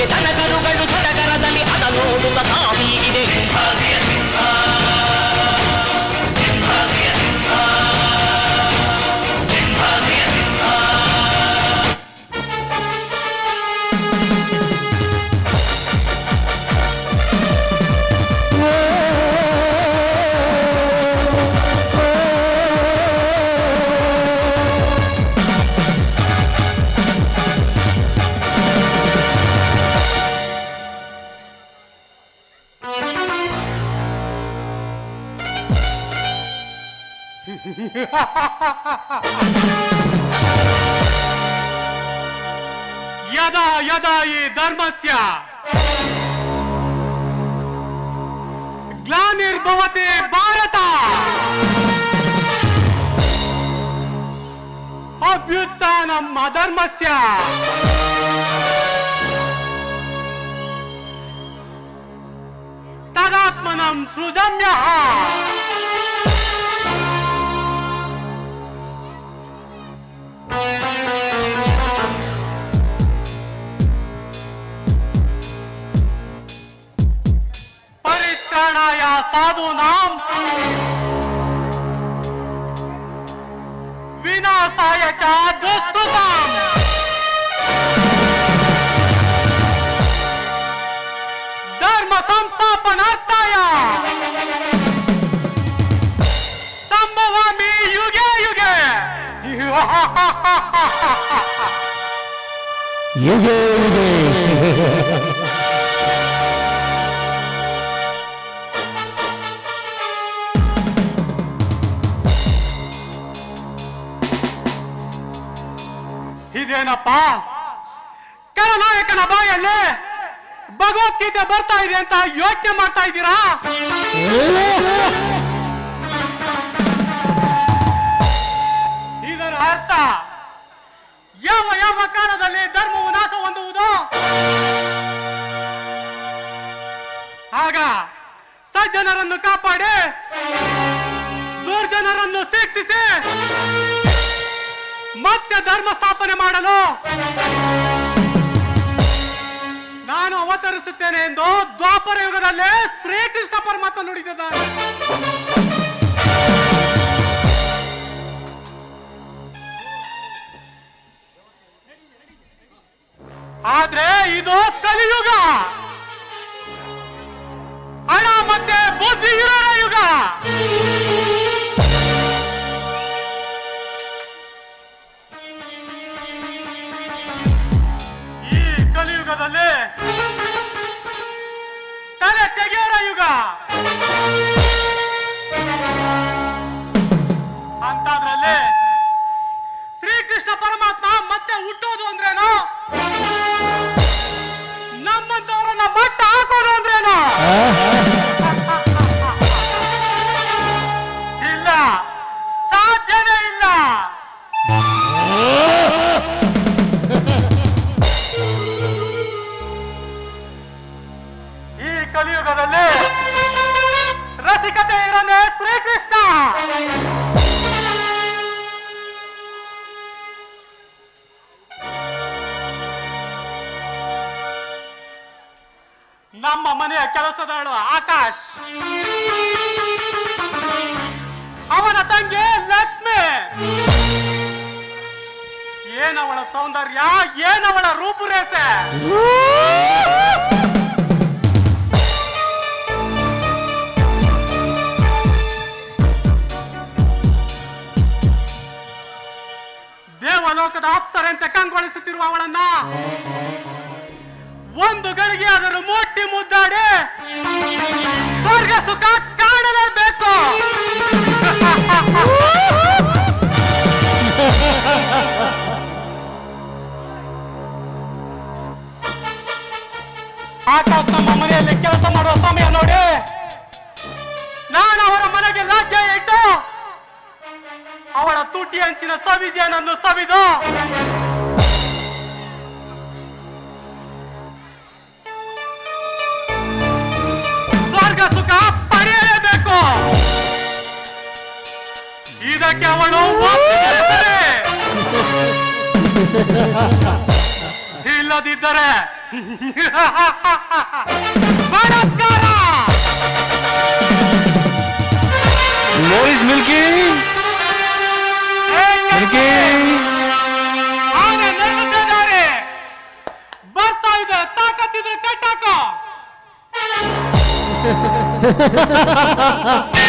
de tan యదా యదా ఈ ధర్మస్య. గ్లానిర్భవతి భారత. అభ్యుత్నం అధర్మస్య. తదాత్మనం సృజమ్య ವಿನಾಶಾಯ ಚ ದುಸ್ತುತಾಂ ಧರ್ಮ ಸಂಸ್ಥಾಪನಾರ್ಥಾಯ ಸಂಭವಾಮಿ ಯುಗೆ ಯುಗೆ ಯುಗೆ ಯುಗೆ ಇದೇನಪ್ಪ? ಕರನಾಯಕನ ಬಾಯಲ್ಲಿ ಭಗವದ್ಗೀತೆ ಬರ್ತಾ ಇದೆ ಅಂತ ಯೋಚನೆ ಮಾಡ್ತಾ ಇದ್ದೀರಾ? ಇದರ ಅರ್ಥ, ಯಾವ ಯಾವ ಕಾಲದಲ್ಲಿ ಧರ್ಮವು ನಾಶ ಹೊಂದುವುದು, ಆಗ ಸಜ್ಜನರನ್ನು ಕಾಪಾಡಿ ಧರ್ಮ ಸ್ಥಾಪನೆ ಮಾಡಲು. ನಾನು ಅವತರಿಸುತ್ತೇನೆ ಎಂದು ದ್ವಾಪರ ಯುಗದಲ್ಲಿ ಶ್ರೀಕೃಷ್ಣ ಪರಮಾತ್ಮ ನುಡಿದಿದ್ದಾನೆ. ಆದ್ರೆ ಇದು ಕಲಿಯುಗ. ಹಣ ಮತ್ತೆ ಬುದ್ಧಿ ಇರೋ ಯುಗ. ಯುಗ. ಅಂತಾದ್ರಲ್ಲಿ ಶ್ರೀಕೃಷ್ಣ ಪರಮಾತ್ಮ ಮತ್ತೆ ಹುಟ್ಟೋದು ಅಂದ್ರೇನು? ಕಲಿಯುಗದಲ್ಲಿ ರಸಿಕತೆ ಇರನೆ ಶ್ರೀಕೃಷ್ಣ! ನಮ್ಮ ಮನೆಯ ಕೆಲಸದವಳು ಆಕಾಶ್. ಅವನ ತಂಗಿ ಲಕ್ಷ್ಮಿ. ಏನವಳ ಸೌಂದರ್ಯ, ಏನವಳ ರೂಪುರೇಷೆ? ಕಂಗೊಳಿಸುತ್ತಿರುವ ಅವಳನ್ನ ಒಂದು ಗಳಿಗೆ ಅದರ ಮುಟ್ಟಿ ಮುದ್ದಾಡಿ ಸ್ವರ್ಗ ಸುಖ ಕಾಣಲೇಬೇಕು. ಆಕಾಶ್ ನಮ್ಮ ಮನೆಯಲ್ಲಿ ಕೆಲಸ ಮಾಡುವ ಸಮಯ ನೋಡಿ. ನಾನು ಅವರ ಮನೆಗೆ ಲಾಜ್ಯ ಇಟ್ಟು ಅವಳ ತುಟಿ ಅಂಚಿನ ಸವಿಜೇನನ್ನು ಸವಿದು ಇದಕ್ಕೆ ಅವಳು ಒಪ್ಪಿದರೆ. ಇಲ್ಲದಿದ್ದರೆ? ಬಲಾತ್ಕಾರ ಮೋರಿಸ್ ಮಿಲ್ಕಿ ಮಿಲ್ಕಿ ಆನೆ ನಡೆದಿದ್ದಾರೆ ಬರ್ತಾ ಇದೆ ತಾಕತ್ತಿದ್ರೆ ಕಟ್ಟಾಕ.